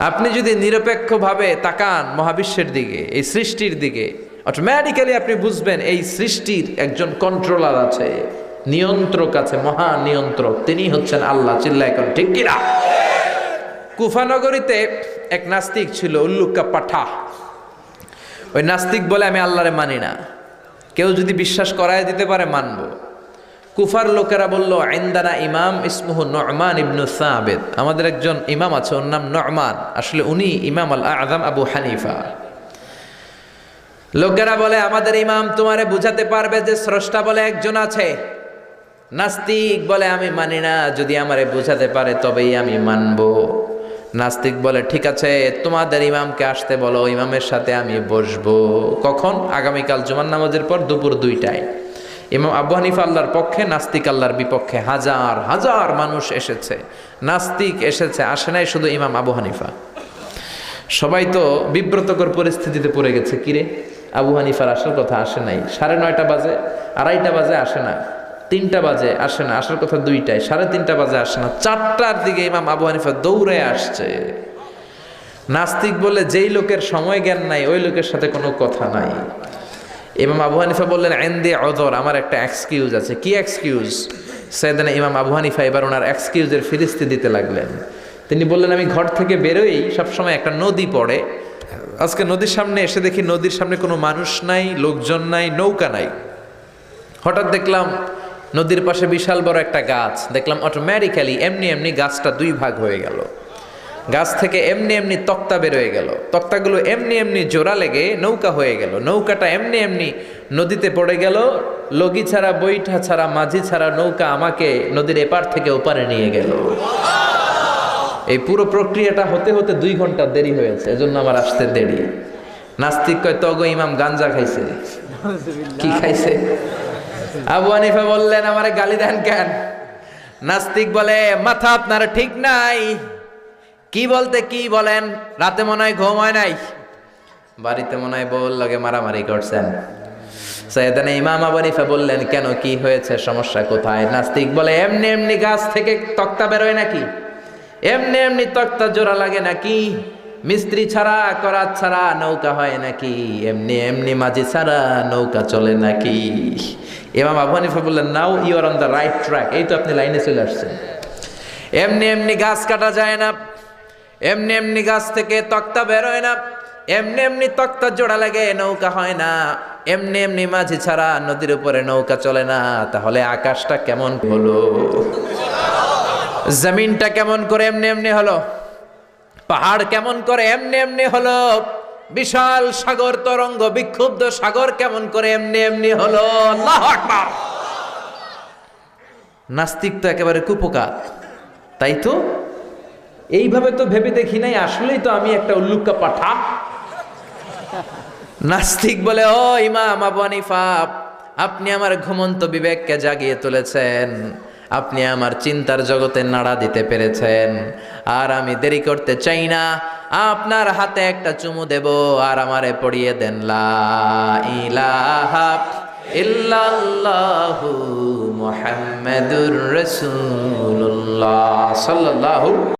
আপনি যদি নিরপেক্ষভাবে তাকান মহাবিশ্বের দিকে, এই সৃষ্টির দিকে অটোমেটিক্যালি আপনি বুঝবেন এই সৃষ্টির একজন কন্ট্রোলার আছে, নিয়ন্ত্রক আছে, মহা নিয়ন্ত্রক। তিনি হচ্ছেন আল্লাহ চিল্লা এখন ঠিক কিনা? কুফানগরীতে এক নাস্তিক ছিল উল্লুকা পাঠা। ওই নাস্তিক বলে আমি আল্লাহরে মানি না। কেউ যদি বিশ্বাস করায় দিতে পারে, মানবো। কুফার লোকেরা বলল আইন্দানা ইমাম ইসমুহু নরমান ইবনু সাবেদ আমাদের একজন ইমাম আছে, ওর নাম নরমান আসলে উনি ইমাম আল আজম আবু হানিফা। লোকেরা বলে, আমাদের ইমাম তোমারে বুঝাতে পারবে যে স্রষ্টা বলে একজন আছে। নাস্তিক বলে আমি মানি না, যদি আমারে বুঝাতে পারে তবেই আমি মানব। নাস্তিক বলে, ঠিক আছে, তোমাদের ইমামকে আসতে বলো, ইমামের সাথে আমি বসবো। কখন? আগামীকাল জুমান নামাজের পর দুপুর দুইটায়। ইমাম আবু হানিফা আল্লাহর পক্ষে, নাস্তিক আল্লাহর বিপক্ষে হাজার হাজার মানুষ এসেছে। নাস্তিক এসেছে, আসে নাই শুধু ইমাম আবু হানিফা। সবাই তো বিব্রতকর পরিস্থিতিতে পড়ে গেছে কিরে আবু হানিফার আসার কথা আসে নাই। সাড়ে নয়টা বাজে, আড়াইটা বাজে আসে না। তিনটা বাজে আসে না আসার কথা দুইটায় সাড়ে তিনটা বাজে আসে না। চারটার দিকে ইমাম আবু হানিফা দৌড়ে আসছে। নাস্তিক বলে যেই লোকের সময় জ্ঞান নাই, ওই লোকের সাথে কোনো কথা নাই। ইমাম আবু হানিফা বললেন, এন্দে অদর আমার একটা এক্সকিউজ আছে। কি এক্সকিউজ সেদিন ইমাম আবু হানিফা এবার ওনার এক্সকিউজের ফিরিস্তি দিতে লাগলেন। তিনি বললেন, আমি ঘর থেকে বেরোই, সবসময় একটা নদী পড়ে। আজকে নদীর সামনে এসে দেখি নদীর সামনে কোনো মানুষ নাই, লোকজন নাই, নৌকা নাই। হঠাৎ দেখলাম নদীর পাশে বিশাল বড় একটা গাছ। দেখলাম অটোমেটিক্যালি এমনি এমনি গাছটা দুই ভাগ হয়ে গেল। গাছ থেকে এমনি এমনি তক্তা বেরোয় গেল। তক্তাগুলো এমনি এমনি জোড়া লেগে নৌকা হয়ে গেল। নৌকাটা এমনি এমনি নদীতে পড়ে গেল। লগি ছাড়া বইঠা ছাড়া মাঝি ছাড়া নৌকা আমাকে নদীর এপার থেকে ওপারে নিয়ে গেল। এই পুরো প্রক্রিয়াটা হতে হতে দুই ঘণ্টা দেরি হয়েছে এজন্য আমার আসতে দেরি। নাস্তিক কয় তগো ইমাম গাঞ্জা খাইছে? কি খাইছে? আবু আনিফা বললেন আমারে গালি দেন কেন? নাস্তিক বলে মাথা আপনার ঠিক নাই। কি বলতে কি বলেন? রাতে মনে হয় ঘুম হয় নাই। বাড়িতে মনে হয় বল লাগে মারামারি করছেন। সৈয়দানে ইমাম আবু বললেন, কেন, কি হয়েছে? সমস্যা কোথায়? নাস্তিক বলে, এমনি এমনি গাছ থেকে তক্তা বেরোয় নাকি? এমনি এমনি তক্তা জোড়া লাগে নাকি? মিস্ত্রি ছাড়া, করাত ছাড়া নৌকা হয় নাকি? এমনি এমনি মাঝি ছাড়া নৌকা চলে নাকি? ইমাম আবু বললেন, now you are on the right track এই তো আপনি লাইনে চলে আসছেন। এমনি এমনি গাছ কাটা যায় না। এমনি এমনি গাছ থেকে তক্তা বেরোয় না, এমনি এমনি তক্তা জোড়া লাগে, নৌকা হয় না। এমনি এমনি মাঝি ছাড়া নদীর উপরে নৌকা চলে না, তাহলে আকাশটা কেমন হলো? জমিনটা কেমন করে এমনি এমনি হলো? পাহাড় কেমন করে এমনি এমনি হলো? বিশাল সাগর তরঙ্গ, বিক্ষুব্ধ সাগর কেমন করে এমনি এমনি হলো? নাস্তিক তো একেবারে কুপকার তাই তো? এইভাবে তো ভেবে দেখি নাই, আসলেই তো আমি একটা উল্লুক্কা পাঠা। নাস্তিক বলে, ও ইমাম আবু হানিফা, আপনি আমার ঘুমন্ত বিবেককে জাগিয়ে তুলেছেন। আপনি আমার চিন্তার জগতে নাড়া দিতে পেরেছেন। আর আমি দেরি করতে চাই না। আপনার হাতে একটা চুমু দেব, আর আমারে পড়িয়ে দেন, লা ইলাহা ইল্লাল্লাহু